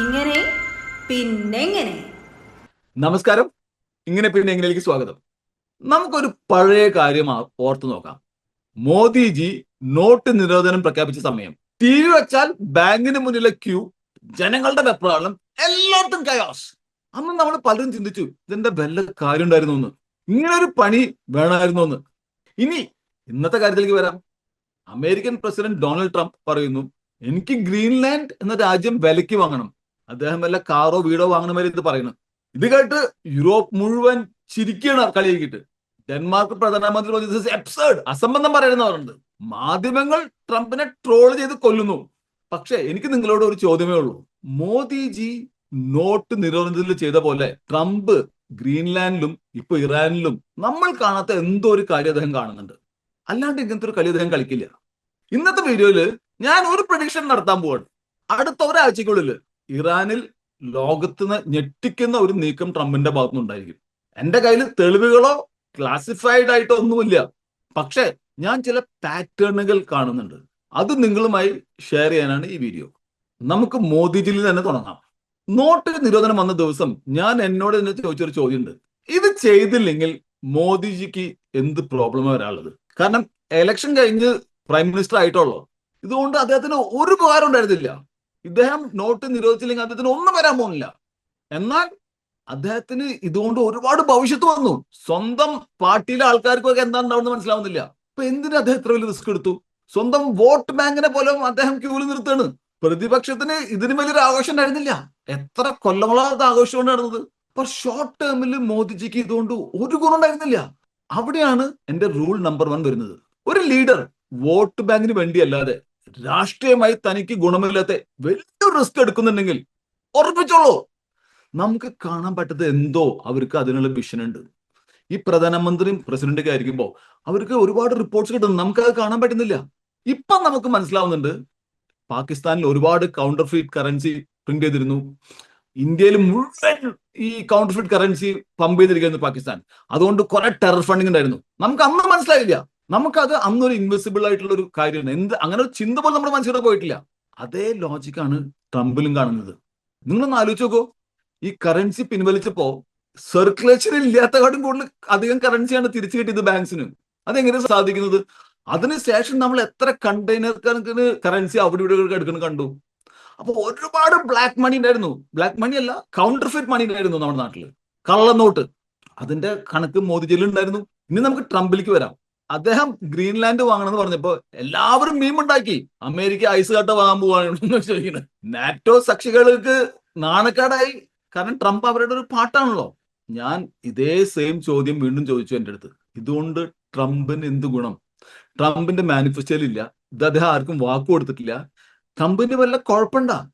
ഇങ്ങനെ പിന്നെങ്ങനെ? നമസ്കാരം. ഇങ്ങനെ പിന്നെ എങ്ങനെയിലേക്ക് സ്വാഗതം. നമുക്കൊരു പഴയ കാര്യം ഓർത്തു നോക്കാം. മോദിജി നോട്ട് നിരോധനം പ്രഖ്യാപിച്ച സമയം. ടി വി വെച്ചാൽ ബാങ്കിന് മുന്നിലെ ക്യൂ ജനങ്ങളുടെ വെപ്രാളം എല്ലായിടത്തും കയോസ് അന്ന് നമ്മൾ പലരും ചിന്തിച്ചു ഇതിന്റെ വല്ല കാര്യം ഉണ്ടായിരുന്നു എന്ന് ഇങ്ങനെ ഒരു പണി വേണമായിരുന്നു എന്ന് ഇനി ഇന്നത്തെ കാര്യത്തിലേക്ക് വരാം. അമേരിക്കൻ പ്രസിഡന്റ് ഡൊണാൾഡ് ട്രംപ് പറയുന്നു എനിക്ക് ഗ്രീൻലാൻഡ് എന്ന രാജ്യം വിലയ്ക്ക് വാങ്ങണം. അദ്ദേഹം വല്ല കാറോ വീടോ വാങ്ങണ മാതിരി ഇത് പറയുന്നു. ഇത് കേട്ട് യൂറോപ്പ് മുഴുവൻ ചിരിക്കുകയാണ് കളിയാക്കിയിട്ട് ഡെൻമാർക്ക് പ്രധാനമന്ത്രി പറഞ്ഞു, എപ്സേഡ് is absurd." അസംബന്ധം പറയുന്ന പറയുന്നത് മാധ്യമങ്ങൾ ട്രംപിനെ ട്രോൾ ചെയ്ത് കൊല്ലുന്നു. പക്ഷേ എനിക്ക് നിങ്ങളോട് ഒരു ചോദ്യമേ ഉള്ളൂ. മോദിജി നോട്ട് നിരോധനത്തിൽ ചെയ്ത പോലെ ട്രംപ് ഗ്രീൻലാൻഡിലും ഇപ്പൊ ഇറാനിലും നമ്മൾ കാണാത്ത എന്തോ ഒരു കാര്യം അദ്ദേഹം കാണുന്നുണ്ട്. അല്ലാണ്ട് ഇങ്ങനത്തെ ഒരു കളി അദ്ദേഹം കളിക്കില്ല. ഇന്നത്തെ വീഡിയോയിൽ ഞാൻ ഒരു പ്രഡിക്ഷൻ നടത്താൻ പോവാണ്. അടുത്ത ഒരാഴ്ചക്കുള്ളിൽ ഇറാനിൽ ലോകത്ത് ഞെട്ടിക്കുന്ന ഒരു നീക്കം ട്രംപിന്റെ ഭാഗത്തുനിന്നുണ്ടായിരിക്കും. എന്റെ കയ്യിൽ തെളിവുകളോ ക്ലാസിഫൈഡ് ആയിട്ടോ ഒന്നുമില്ല. പക്ഷെ ഞാൻ ചില പാറ്റേണുകൾ കാണുന്നുണ്ട്. അത് നിങ്ങളുമായി ഷെയർ ചെയ്യാനാണ് ഈ വീഡിയോ നമുക്ക് മോദിജിയിൽ തന്നെ തുടങ്ങാം. നോട്ട് നിരോധനം വന്ന ദിവസം ഞാൻ എന്നോട് തന്നെ ചോദിച്ചൊരു ചോദ്യമുണ്ട്. ഇത് ചെയ്തില്ലെങ്കിൽ മോദിജിക്ക് എന്ത് പ്രോബ്ലം വരാനുള്ളത്? കാരണം എലക്ഷൻ കഴിഞ്ഞ് പ്രൈം മിനിസ്റ്റർ ആയിട്ടുള്ളൂ. ഇതുകൊണ്ട് അദ്ദേഹത്തിന് ഒരു ഉപകാരം ഉണ്ടായിരുന്നില്ല. ഇദ്ദേഹം നോട്ട് നിരോധിച്ചില്ലെങ്കിൽ അദ്ദേഹത്തിന് ഒന്നും വരാൻ പോകുന്നില്ല. എന്നാൽ അദ്ദേഹത്തിന് ഇതുകൊണ്ട് ഒരുപാട് ഭവിഷ്യത്ത് വന്നു. സ്വന്തം പാർട്ടിയിലെ ആൾക്കാർക്കൊക്കെ എന്താ ഉണ്ടാവുന്നത് മനസ്സിലാവുന്നില്ല. അപ്പൊ എന്തിനു അദ്ദേഹം ഇത്ര വലിയ റിസ്ക് എടുത്തു? സ്വന്തം വോട്ട് ബാങ്കിനെ പോലും അദ്ദേഹം ക്യൂവിൽ നിർത്തുകയാണ്. പ്രതിപക്ഷത്തിന് ഇതിന് വലിയൊരു ആഘോഷം ഉണ്ടായിരുന്നില്ല. എത്ര കൊല്ലങ്ങളാത്ത ആഘോഷം നടന്നത്? അപ്പൊ ഷോർട്ട് ടേമിൽ മോദിജിക്ക് ഇതുകൊണ്ട് ഒരു ഗുണം ഉണ്ടായിരുന്നില്ല. അവിടെയാണ് എന്റെ റൂൾ നമ്പർ വൺ വരുന്നത്. ഒരു ലീഡർ വോട്ട് ബാങ്കിന് വേണ്ടിയല്ലാതെ രാഷ്ട്രീയമായി തനിക്ക് ഗുണമില്ലാത്ത വലിയൊരു റിസ്ക് എടുക്കുന്നുണ്ടെങ്കിൽ ഉറപ്പിച്ചോളൂ. നമുക്ക് കാണാൻ പറ്റത് എന്തോ അവർക്ക് അതിനുള്ള വിഷൻ ഉണ്ട്. ഈ പ്രധാനമന്ത്രിയും പ്രസിഡന്റൊക്കെ ആയിരിക്കുമ്പോൾ അവർക്ക് ഒരുപാട് റിപ്പോർട്ട്സ് കിട്ടുന്നു. നമുക്ക് അത് കാണാൻ പറ്റുന്നില്ല. ഇപ്പം നമുക്ക് മനസ്സിലാവുന്നുണ്ട് പാകിസ്ഥാനിൽ ഒരുപാട് കൗണ്ടർ ഫീറ്റ് കറൻസി പ്രിന്റ് ചെയ്തിരുന്നു. ഇന്ത്യയിൽ മുഴുവൻ ഈ കൗണ്ടർ ഫീറ്റ് കറൻസി പമ്പ് ചെയ്തിരിക്കുന്നു പാകിസ്ഥാൻ. അതുകൊണ്ട് കുറെ ടെറർ ഫണ്ടിങ് ഉണ്ടായിരുന്നു. നമുക്ക് അന്ന് മനസ്സിലായില്ല. നമുക്കത് അന്നൊരു ഇൻവിസിബിൾ ആയിട്ടുള്ള ഒരു കാര്യമാണ്. എന്ത് അങ്ങനെ ഒരു ചിന്ത പോലും നമ്മുടെ മനസ്സിലൂടെ പോയിട്ടില്ല. അതേ ലോജിക്കാണ് ട്രംപിലും കാണുന്നത്. നിങ്ങളൊന്ന് ആലോചിച്ച് നോക്കൂ. ഈ കറൻസി പിൻവലിച്ചപ്പോ സർക്കുലേഷൻ ഇല്ലാത്ത കാട്ടും കൂടുതൽ അധികം കറൻസിയാണ് തിരിച്ചു കിട്ടിയത് ബാങ്ക്സിന് അതെങ്ങനെ സാധിക്കുന്നത്? അതിനുശേഷം നമ്മൾ എത്ര കണ്ടെയ്നർ കണക്കിന് കറൻസി അവിടെ ഇവിടെ എടുക്കണം കണ്ടു. അപ്പൊ ഒരുപാട് ബ്ലാക്ക് മണി ഉണ്ടായിരുന്നു. ബ്ലാക്ക് മണി അല്ല കൗണ്ടർ ഫിറ്റ് മണി ഉണ്ടായിരുന്നു നമ്മുടെ നാട്ടിൽ കള്ളനോട്ട്. അതിന്റെ കണക്ക് മോദിജിയിൽ ഉണ്ടായിരുന്നു ഇനി നമുക്ക് ട്രംപിലേക്ക് വരാം. അദ്ദേഹം ഗ്രീൻലാൻഡ് വാങ്ങണമെന്ന് പറഞ്ഞപ്പോ എല്ലാവരും മീമുണ്ടാക്കി അമേരിക്ക ഐസ് കട്ട വാങ്ങാൻ പോവാണെന്ന് ചോദിക്കുന്നത്. നാറ്റോ സഖികൾക്ക് നാണക്കാടായി. കാരണം ട്രംപ് അവരുടെ ഒരു പാട്ടാണല്ലോ. ഞാൻ ഇതേ സെയിം ചോദ്യം വീണ്ടും ചോദിച്ചു എന്റെ അടുത്ത്. ഇതുകൊണ്ട് ട്രംപിന് എന്ത് ഗുണം? ട്രംപിന്റെ മാനിഫെസ്റ്റോയിൽ ഇല്ല. ഇത് അദ്ദേഹം ആർക്കും വാക്ക് കൊടുത്തിട്ടില്ല. ട്രംപിന് വല്ല കുഴപ്പമുണ്ടാ?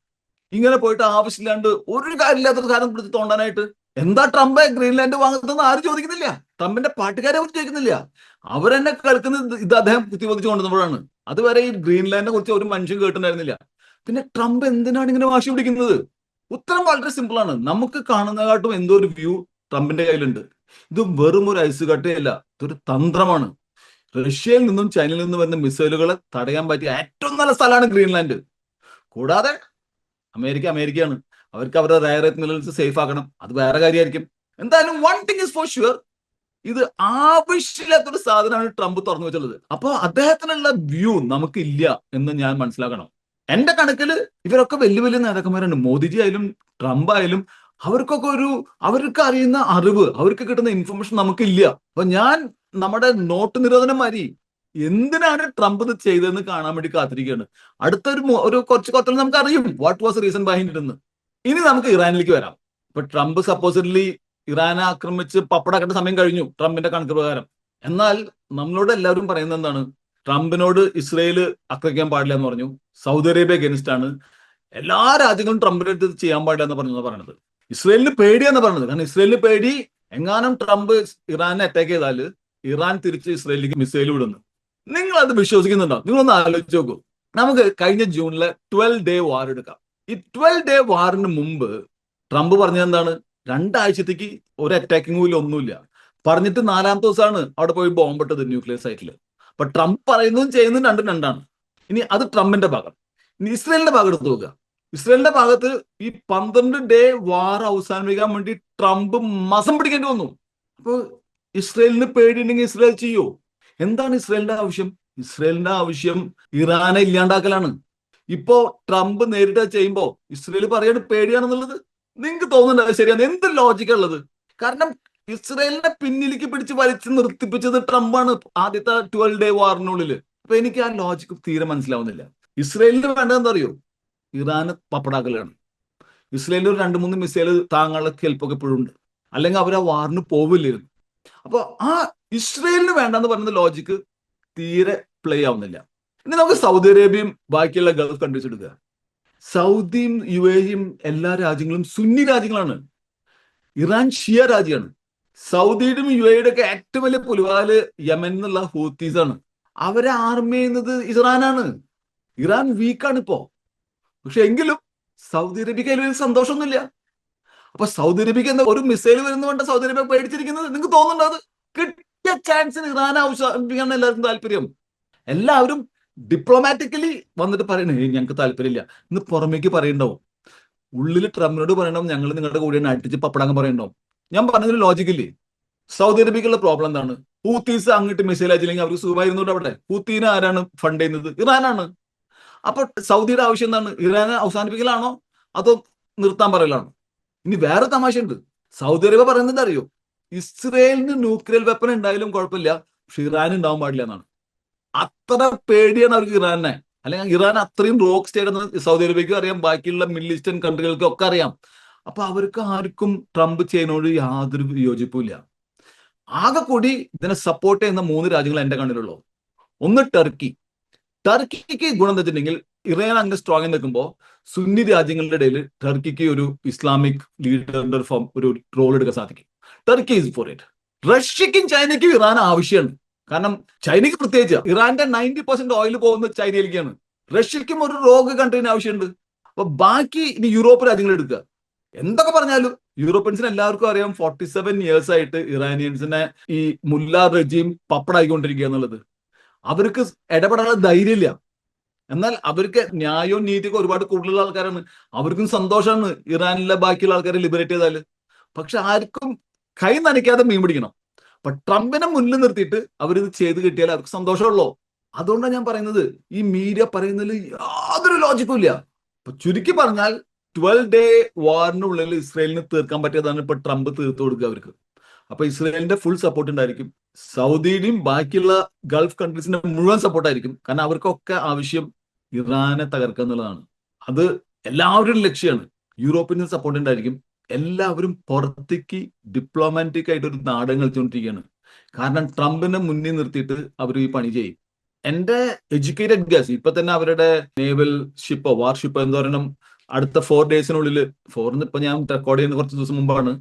ഇങ്ങനെ പോയിട്ട് ആവശ്യമില്ലാണ്ട് ഒരു കാര്യമില്ലാത്തൊരു കാര്യം പിടിച്ച് തോണ്ടാനായിട്ട് എന്താ ട്രംപ് ഗ്രീൻലാൻഡ് വാങ്ങുന്നതെന്ന് ആരും ചോദിക്കുന്നില്ല. ട്രംപിന്റെ പാട്ടുകാരെ കുറിച്ച് ചോദിക്കുന്നില്ല. അവരെന്നെ കേൾക്കുന്നത് ഇത് അദ്ദേഹം കുത്തിവധിച്ചു കൊണ്ടുവന്നപ്പോഴാണ് അതുവരെ ഈ ഗ്രീൻലാൻഡിനെ കുറിച്ച് ഒരു മനുഷ്യൻ കേട്ടിട്ടുണ്ടായിരുന്നില്ല. പിന്നെ ട്രംപ് എന്തിനാണ് ഇങ്ങനെ വാശി പിടിക്കുന്നത്? ഉത്തരം വളരെ സിമ്പിൾ ആണ്. നമുക്ക് കാണുന്നതായിട്ടും എന്തോ ഒരു വ്യൂ ട്രംപിന്റെ കയ്യിലുണ്ട്. ഇത് വെറും ഒരു ഐസ് കട്ടയല്ല ഇതൊരു തന്ത്രമാണ്. റഷ്യയിൽ നിന്നും ചൈനയിൽ നിന്നും വരുന്ന മിസൈലുകളെ തടയാൻ പറ്റിയ ഏറ്റവും നല്ല സ്ഥലമാണ് ഗ്രീൻലാൻഡ്. കൂടാതെ അമേരിക്ക അമേരിക്കയാണ്. അവർക്ക് അവരുടെ റയർ മിനറൽസ് സേഫ് ആക്കണം. അത് വേറെ കാര്യമായിരിക്കും. എന്തായാലും one thing is for sure ഇത് ആവശ്യമില്ലാത്തൊരു സാധനമാണ് ട്രംപ് തുറന്നു വെച്ചുള്ളത് അപ്പൊ അദ്ദേഹത്തിനുള്ള വ്യൂ നമുക്കില്ല എന്ന് ഞാൻ മനസ്സിലാക്കണം. എന്റെ കണക്കിൽ ഇവരൊക്കെ വലിയ വലിയ നേതാക്കന്മാരാണ്. മോദിജി ആയാലും ട്രംപ് ആയാലും അവർക്കൊക്കെ ഒരു അവർക്ക് അറിയുന്ന അറിവ് അവർക്ക് കിട്ടുന്ന ഇൻഫർമേഷൻ നമുക്കില്ല. അപ്പൊ ഞാൻ നമ്മുടെ നോട്ട് നിരോധനം മാതിരി എന്തിനാണ് ട്രംപ് ഇത് ചെയ്തതെന്ന് കാണാൻ വേണ്ടി കാത്തിരിക്കുകയാണ്? അടുത്തൊരു ഒരു കുറച്ച് കൊല്ലം നമുക്ക് അറിയും വാട്ട് വാസ് റീസൺ ബൈൻഡ് എന്ന്. ഇനി നമുക്ക് ഇറാനിലേക്ക് വരാം. ഇപ്പൊ ട്രംപ് സപ്പോസിഡ്ലി ഇറാനെ ആക്രമിച്ച് പപ്പടാക്കേണ്ട സമയം കഴിഞ്ഞു ട്രംപിന്റെ കണക്ക് പ്രകാരം. എന്നാൽ നമ്മളോട് എല്ലാവരും പറയുന്നത് എന്താണ്? ട്രംപിനോട് ഇസ്രയേൽ ആക്രമിക്കാൻ പാടില്ല എന്ന് പറഞ്ഞു. സൗദി അറേബ്യ അഗേൻസ്റ്റ് ആണ്. എല്ലാ രാജ്യങ്ങളും ട്രംപിന്റെ അടുത്ത് ചെയ്യാൻ പാടില്ല എന്ന് പറഞ്ഞു പറയുന്നത് ഇസ്രയേലിന് പേടിയാന്ന് പറഞ്ഞത് കാരണം ഇസ്രയേലിന് പേടി എങ്ങാനും ട്രംപ് ഇറാനെ അറ്റാക്ക് ചെയ്താൽ ഇറാൻ തിരിച്ച് ഇസ്രയേലിലേക്ക് മിസൈൽ വിടുന്നു. നിങ്ങൾ അത് വിശ്വസിക്കുന്നുണ്ടോ? നിങ്ങൾ ഒന്ന് ആലോചിച്ച് നോക്കൂ. നമുക്ക് കഴിഞ്ഞ ജൂണിലെ ട്വൽവ് ഡേ വാർ എടുക്കാം. ഈ ട്വൽവ് ഡേ വാറിന് മുമ്പ് ട്രംപ് പറഞ്ഞത് എന്താണ്? രണ്ടാഴ്ചത്തേക്ക് ഒരു അറ്റാക്കിംഗ് പോലും ഒന്നുമില്ല. പറഞ്ഞിട്ട് നാലാമത്തെ ദിവസമാണ് അവിടെ പോയി ബോംബിട്ടത് ന്യൂക്ലിയർ സൈറ്റിൽ അപ്പൊ ട്രംപ് പറയുന്നതും ചെയ്യുന്നതും രണ്ടും രണ്ടാണ്. ഇനി അത് ട്രംപിന്റെ ഭാഗം. ഇനി ഇസ്രയേലിന്റെ ഭാഗം എടുത്ത് നോക്കുക. ഇസ്രയേലിന്റെ ഭാഗത്ത് ഈ പന്ത്രണ്ട് ഡേ വാർ അവസാനിപ്പിക്കാൻ വേണ്ടി ട്രംപ് മസം പിടിക്കേണ്ടി വന്നു. അപ്പൊ ഇസ്രയേലിന് പേടിയുണ്ടെങ്കിൽ ഇസ്രയേൽ ചെയ്യോ? എന്താണ് ഇസ്രയേലിന്റെ ആവശ്യം? ഇസ്രയേലിന്റെ ആവശ്യം ഇറാനെ ഇല്ലാണ്ടാക്കലാണ്. ഇപ്പോ ട്രംപ് നേരിട്ട് ചെയ്യുമ്പോ ഇസ്രയേൽ പറയാണ് പേടിയാണെന്നുള്ളത് നിങ്ങൾക്ക് തോന്നുന്നുണ്ട്? ശരിയാണ് എന്ത് ലോജിക്കാ ഉള്ളത്? കാരണം ഇസ്രയേലിനെ പിന്നിലേക്ക് പിടിച്ച് വലിച്ചു നിർത്തിപ്പിച്ചത് ട്രംപാണ് ആദ്യത്തെ ട്വൽവ് ഡേ വാറിനുള്ളിൽ അപ്പൊ എനിക്ക് ആ ലോജിക്ക് തീരെ മനസ്സിലാവുന്നില്ല. ഇസ്രയേലിന് വേണ്ടത് അറിയോ ഇറാന് പപ്പടാക്കലാണ്. ഇസ്രയേലിൽ ഒരു രണ്ട് മൂന്ന് മിസൈൽ താങ്ങാനുള്ള കെൽപ്പൊക്കെ ഇപ്പോഴും ഉണ്ട്. അല്ലെങ്കിൽ അവർ ആ വാറിന് പോവില്ലായിരുന്നു. അപ്പൊ ആ ഇസ്രയേലിന് വേണ്ടെന്ന് പറയുന്ന ലോജിക്ക് തീരെ പ്ലേ ആവുന്നില്ല. ഇനി നമുക്ക് സൗദി അറേബ്യയും ബാക്കിയുള്ള ഗൾഫ് കൺട്രീസ് എടുക്കുക സൗദിയും യു എയും എല്ലാ രാജ്യങ്ങളും സുന്നി രാജ്യങ്ങളാണ്. ഇറാൻ ഷിയ രാജ്യമാണ്. സൗദിയുടെയും യു എയുടെ ഒക്കെ ഏറ്റവും വലിയ പുലിവാൽ യമൻ എന്നുള്ള ഹൂത്തീസ് ആണ്. അവരെ ആർമി ചെയ്യുന്നത് ഇറാനാണ്. ഇറാൻ വീക്കാണ് ഇപ്പോ. പക്ഷെ എങ്കിലും സൗദി അറേബ്യക്ക് അതിൽ സന്തോഷമൊന്നുമില്ല. അപ്പൊ സൗദി അറേബ്യക്ക് എന്താ ഒരു മിസൈൽ വരുന്നുകൊണ്ട് സൗദി അറേബ്യ പേടിച്ചിരിക്കുന്നത്? നിങ്ങൾക്ക് തോന്നുന്നുണ്ടോ അത്? കിട്ടിയ ചാൻസിന് ഇറാൻ ആവശ്യമാണ് എല്ലാവർക്കും താല്പര്യം. എല്ലാവരും ഡിപ്ലോമാറ്റിക്കലി വന്നിട്ട് പറയണേ ഞങ്ങൾക്ക് താല്പര്യമില്ല. ഇന്ന് പുറമേക്ക് പറയണ്ടാവും. ഉള്ളിൽ ട്രംപിനോട് പറയണം ഞങ്ങൾ നിങ്ങളുടെ കൂടെ അടിച്ച് പപ്പടാങ്ങ് പറയണ്ടാവും. ഞാൻ പറഞ്ഞതിന് ലോജിക്കില്ലേ സൗദി അറേബ്യക്കുള്ള പ്രോബ്ലം എന്താണ്? ഹൂത്തീസ് അങ്ങോട്ട് മിസൈൽ അയച്ചില്ലെങ്കിൽ അവർക്ക് സുഖമായിരുന്നോട്ട് അവിടെ? ഹൂത്തീനെ ആരാണ് ഫണ്ട് ചെയ്യുന്നത്? ഇറാനാണ്. അപ്പൊ സൗദിയുടെ ആവശ്യം എന്താണ്? ഇറാനെ അവസാനിപ്പിക്കലാണോ? അതോ നിർത്താൻ പറയലാണോ? ഇനി വേറെ തമാശ ഉണ്ട് സൗദി അറേബ്യ പറയുന്നത് അറിയോ? ഇസ്രയേലിന് ന്യൂക്ലിയർ വെപ്പൺ ഉണ്ടായാലും കുഴപ്പമില്ല പക്ഷെ ഇറാൻ ഉണ്ടാവാൻ പാടില്ല എന്നാണ്. അത്ര പേടിയാണ് അവർക്ക് ഇറാനെ. അല്ലെങ്കിൽ ഇറാൻ അത്രയും റോക്ക് സ്റ്റേറ്റ് എന്ന് സൗദി അറേബ്യക്കും അറിയാം ബാക്കിയുള്ള മിഡിൽ ഈസ്റ്റേൺ കൺട്രികൾക്കും ഒക്കെ അറിയാം. അപ്പൊ അവർക്ക് ആർക്കും ട്രംപ് ചെയ്യുന്നതിനോട് യാതൊരു വിയോജിപ്പുമില്ല ആകെ കൂടി ഇതിനെ സപ്പോർട്ട് ചെയ്യുന്ന മൂന്ന് രാജ്യങ്ങൾ എന്റെ കണ്ണിലുള്ളൂ. ഒന്ന് ടർക്കി ടർക്കിക്ക് ഗുണം എന്താ വെച്ചിട്ടുണ്ടെങ്കിൽ ഇറാൻ അങ്ങ് സ്ട്രോങ് നിൽക്കുമ്പോൾ സുന്നി രാജ്യങ്ങളുടെ ഇടയിൽ ടർക്കിക്ക് ഒരു ഇസ്ലാമിക് ലീഡറിന്റെ ഫോം ഒരു റോൾ എടുക്കാൻ സാധിക്കും. ടർക്കി ഈസ് ഫോർ ഇറ്റ് റഷ്യക്കും ചൈനയ്ക്കും ഇറാൻ ആവശ്യമാണ് കാരണം ചൈനയ്ക്ക് പ്രത്യേകിച്ച് ഇറാന്റെ നയന്റി പെർസെന്റ് ഓയിൽ പോകുന്നത് ചൈനയിലേക്കാണ്. റഷ്യക്കും ഒരു റോഗ് കൺട്രീന് ആവശ്യമുണ്ട്. അപ്പൊ ബാക്കി ഇനി യൂറോപ്പ് രാജ്യങ്ങൾ എടുക്കുക. എന്തൊക്കെ പറഞ്ഞാലും യൂറോപ്യൻസിന് എല്ലാവർക്കും അറിയാം ഫോർട്ടി സെവൻ ഇയേഴ്സ് ആയിട്ട് ഇറാനിയൻസിനെ ഈ മുല്ല റജീം പപ്പടായിക്കൊണ്ടിരിക്കുക എന്നുള്ളത്. അവർക്ക് ഇടപെടാനുള്ള ധൈര്യമില്ല. എന്നാൽ അവർക്ക് ന്യായവും നീതിയൊക്കെ ഒരുപാട് കൂടുതലുള്ള ആൾക്കാരാണ്. അവർക്കും സന്തോഷമാണ് ഇറാനിലെ ബാക്കിയുള്ള ആൾക്കാരെ ലിബറേറ്റ് ചെയ്താൽ. പക്ഷെ ആർക്കും കൈ നനയ്ക്കാതെ മീൻ പിടിക്കണം. അപ്പൊ ട്രംപിനെ മുന്നിൽ നിർത്തിയിട്ട് അവരിത് ചെയ്ത് കിട്ടിയാൽ അവർക്ക് സന്തോഷമുള്ളൂ. അതുകൊണ്ടാണ് ഞാൻ പറയുന്നത് ഈ മീഡിയ പറയുന്നതിൽ യാതൊരു ലോജിക്കും ഇല്ല. അപ്പൊ ചുരുക്കി പറഞ്ഞാൽ ട്വൽവ് ഡേ വാറിനുള്ളിൽ ഇസ്രയേലിന് തീർക്കാൻ പറ്റിയതാണ് ഇപ്പൊ ട്രംപ് തീർത്തു കൊടുക്കുക അവർക്ക്. അപ്പൊ ഇസ്രയേലിന്റെ ഫുൾ സപ്പോർട്ട് ഉണ്ടായിരിക്കും. സൗദിയുടെയും ബാക്കിയുള്ള ഗൾഫ് കൺട്രീസിന്റെ മുഴുവൻ സപ്പോർട്ടായിരിക്കും കാരണം അവർക്കൊക്കെ ആവശ്യം ഇറാനെ തകർക്കുക എന്നുള്ളതാണ്. അത് എല്ലാവരുടെയും ലക്ഷ്യമാണ്. യൂറോപ്പിന് സപ്പോർട്ട് ഉണ്ടായിരിക്കും. എല്ലാവരും പുറത്തേക്ക് ഡിപ്ലോമാറ്റിക് ആയിട്ട് ഒരു നാടകം കളിച്ചുകൊണ്ടിരിക്കുകയാണ് കാരണം ട്രംപിനെ മുന്നിൽ നിർത്തിയിട്ട് അവർ ഈ പണി ചെയ്യും. എന്റെ എഡ്യൂക്കേറ്റഡ് ഗസ് ഇപ്പൊ തന്നെ അവരുടെ നേവൽ ഷിപ്പോ വാർഷിപ്പോ എന്ന് പറയണം അടുത്ത ഫോർ ഡേയ്സിനുള്ളിൽ ഫോറിന് ഇപ്പൊ ഞാൻ റെക്കോർഡ് ചെയ്യുന്ന കുറച്ച് ദിവസം മുമ്പാണ്.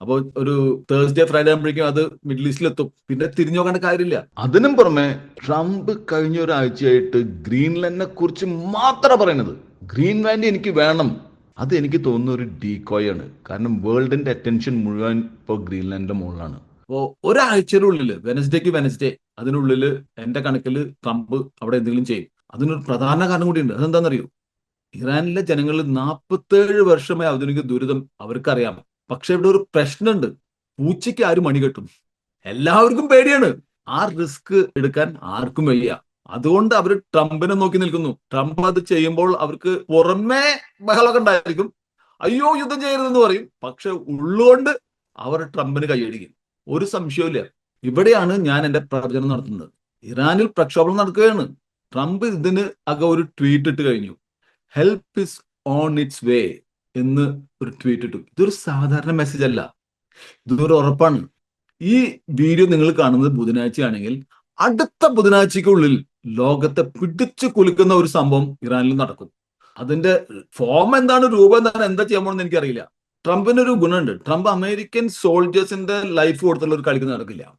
അപ്പോൾ ഒരു തേഴ്സ്ഡേ ഫ്രൈഡേ ആകുമ്പോഴേക്കും അത് മിഡിൽ ഈസ്റ്റിൽ എത്തും. പിന്നെ തിരിഞ്ഞു നോക്കേണ്ട കാര്യമില്ല. അതിനും പുറമെ ട്രംപ് കഴിഞ്ഞ ഒരാഴ്ചയായിട്ട് ഗ്രീൻലാൻഡിനെ കുറിച്ച് മാത്രം പറയുന്നത്. ഗ്രീൻലാൻഡ് എനിക്ക് വേണം. അത് എനിക്ക് തോന്നുന്ന ഒരു ഡീകോയ് ആണ് കാരണം വേൾഡിന്റെ അറ്റൻഷൻ മുഴുവൻ ഇപ്പോൾ ഗ്രീൻലാൻഡിന്റെ മുകളിലാണ് അപ്പോ ഒരാഴ്ചയുടെ ഉള്ളിൽ വെനസ്ഡേക്ക് വെനസ്ഡേ അതിനുള്ളിൽ എന്റെ കണക്കിൽ ട്രംപ് അവിടെ എന്തെങ്കിലും ചെയ്യും. അതിനൊരു പ്രധാന കാരണം കൂടിയുണ്ട് അതെന്താണെന്നറിയോ? ഇറാനിലെ ജനങ്ങൾ നാൽപ്പത്തേഴ് വർഷമായി ആധുനിക ദുരിതം അവർക്കറിയാം. പക്ഷെ ഇവിടെ ഒരു പ്രശ്നമുണ്ട്. പൂച്ചയ്ക്ക് ആരും മണി കെട്ടും. എല്ലാവർക്കും പേടിയാണ്. ആ റിസ്ക് എടുക്കാൻ ആർക്കും വയ്യ. അതുകൊണ്ട് അവർ ട്രംപിനെ നോക്കി നിൽക്കുന്നു. ട്രംപ് അത് ചെയ്യുമ്പോൾ അവർക്ക് പുറമേ ബഹളമൊക്കെ ഉണ്ടായിരിക്കും. അയ്യോ യുദ്ധം ചെയ്യരുതെന്ന് പറയും. പക്ഷെ ഉള്ളുകൊണ്ട് അവർ ട്രംപിന് കൈയടിക്കും. ഒരു സംശയവുമില്ല. ഇവിടെയാണ് ഞാൻ എന്റെ പ്രവചനം നടത്തുന്നത്. ഇറാനിൽ പ്രക്ഷോഭം നടക്കുകയാണ്. ട്രംപ് ഇതിന് അകം ഒരു ട്വീറ്റ് ഇട്ട് കഴിഞ്ഞു. Help is on its way എന്ന് ഒരു ട്വീറ്റ് ഇട്ടു. ഇതൊരു സാധാരണ മെസ്സേജ് അല്ല. ഇതൊരു ഉറപ്പാണ്. ഈ വീഡിയോ നിങ്ങൾ കാണുന്നത് ബുധനാഴ്ചയാണെങ്കിൽ അടുത്ത ബുധനാഴ്ചക്കുള്ളിൽ ലോകത്തെ പിടിച്ചു കുലുക്കുന്ന ഒരു സംഭവം ഇറാനിൽ നടക്കുന്നു. അതിന്റെ ഫോം എന്താണ് രൂപം എന്താണ് എന്താ ചെയ്യാൻ പോകുന്നത് എനിക്കറിയില്ല. ട്രംപിന് ഒരു ഗുണമുണ്ട്. ട്രംപ് അമേരിക്കൻ സോൾജേഴ്സിന്റെ ലൈഫ് കൊടുത്തുള്ള ഒരു കളിക്ക് നടക്കില്ല.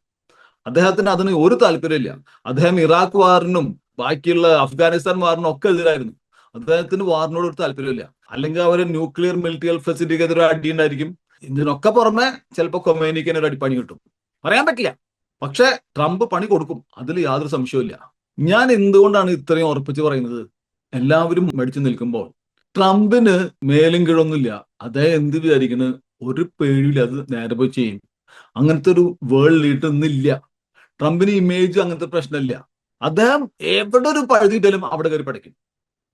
അദ്ദേഹത്തിന് അതിന് ഒരു താല്പര്യമില്ല അദ്ദേഹം ഇറാഖ് വാറിനും ബാക്കിയുള്ള അഫ്ഗാനിസ്ഥാൻ വാറിനും ഒക്കെ എതിരായിരുന്നു. അദ്ദേഹത്തിന് വാറിനോട് ഒരു താല്പര്യമില്ല അല്ലെങ്കിൽ അവർ ന്യൂക്ലിയർ മിലിറ്ററി ഫെസിലിറ്റിക്ക് എതിരെ അടി ഉണ്ടായിരിക്കും ഇതിനൊക്കെ പുറമെ ചിലപ്പോൾ കൊമേനിക്കൻ ഒരു അടിപ്പണി കിട്ടും. പറയാൻ പറ്റില്ല. പക്ഷെ ട്രംപ് പണി കൊടുക്കും. അതിൽ യാതൊരു സംശയവുമില്ല ഞാൻ എന്തുകൊണ്ടാണ് ഇത്രയും ഉറപ്പിച്ച് പറയുന്നത്? എല്ലാവരും മടിച്ചു നിൽക്കുമ്പോൾ. ട്രംപിന് മേലും കീഴൊന്നുമില്ല. അതേ എന്ത് വിചാരിക്കുന്നത് ഒരു പേടിയില്ല അത് നേരെ പോയി ചെയ്യും. അങ്ങനത്തെ ഒരു വേൾഡ് ലീഡർ ഇന്നില്ല ട്രംപിന് ഇമേജ് അങ്ങനത്തെ പ്രശ്നമില്ല. അദ്ദേഹം എവിടെ ഒരു പഴുതിയിട്ടാലും അവിടെ കയറി പഠിക്കും.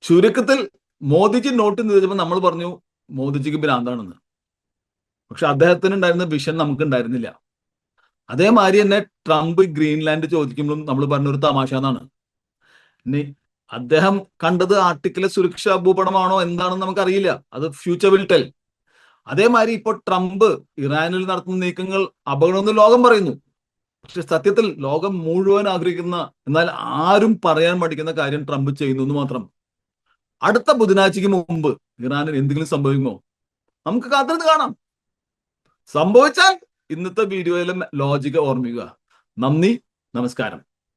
ചുരുക്കത്തിൽ മോദിജി നോട്ട് നിന്നപ്പോൾ നമ്മൾ പറഞ്ഞു മോദിജിക്ക് ഭ്രാന്താണെന്ന്. പക്ഷെ അദ്ദേഹത്തിന് ഉണ്ടായിരുന്ന വിഷൻ നമുക്ക് ഉണ്ടായിരുന്നില്ല അതേമാതിരി തന്നെ ട്രംപ് ഗ്രീൻലാൻഡ് ചോദിക്കുമ്പോഴും നമ്മൾ പറഞ്ഞൊരു തമാശ എന്നാണ് അദ്ദേഹം കണ്ടത് ആർട്ടിക്കിലെ സുരക്ഷാ ഭൂപടമാണോ എന്താണെന്ന് നമുക്കറിയില്ല. അത് ഫ്യൂച്ചർ വിൽ ടെൽ. അതേമാതിരി ഇപ്പോൾ ട്രംപ് ഇറാനിൽ നടത്തുന്ന നീക്കങ്ങൾ അപകടമെന്ന് ലോകം പറയുന്നു. പക്ഷെ സത്യത്തിൽ ലോകം മുഴുവൻ ആഗ്രഹിക്കുന്ന എന്നാൽ ആരും പറയാൻ മടിക്കുന്ന കാര്യം ട്രംപ് ചെയ്യുന്നു എന്ന് മാത്രം. അടുത്ത ബുധനാഴ്ചയ്ക്ക് മുമ്പ് ഇറാനിൽ എന്തെങ്കിലും സംഭവിക്കുമോ? നമുക്ക് കാത്തിരുന്ന് കാണാം. സംഭവിച്ചാൽ ഇന്നത്തെ വീഡിയോയിലെ ലോജിക്ക് ഓർമ്മിക്കുക. നന്ദി നമസ്കാരം.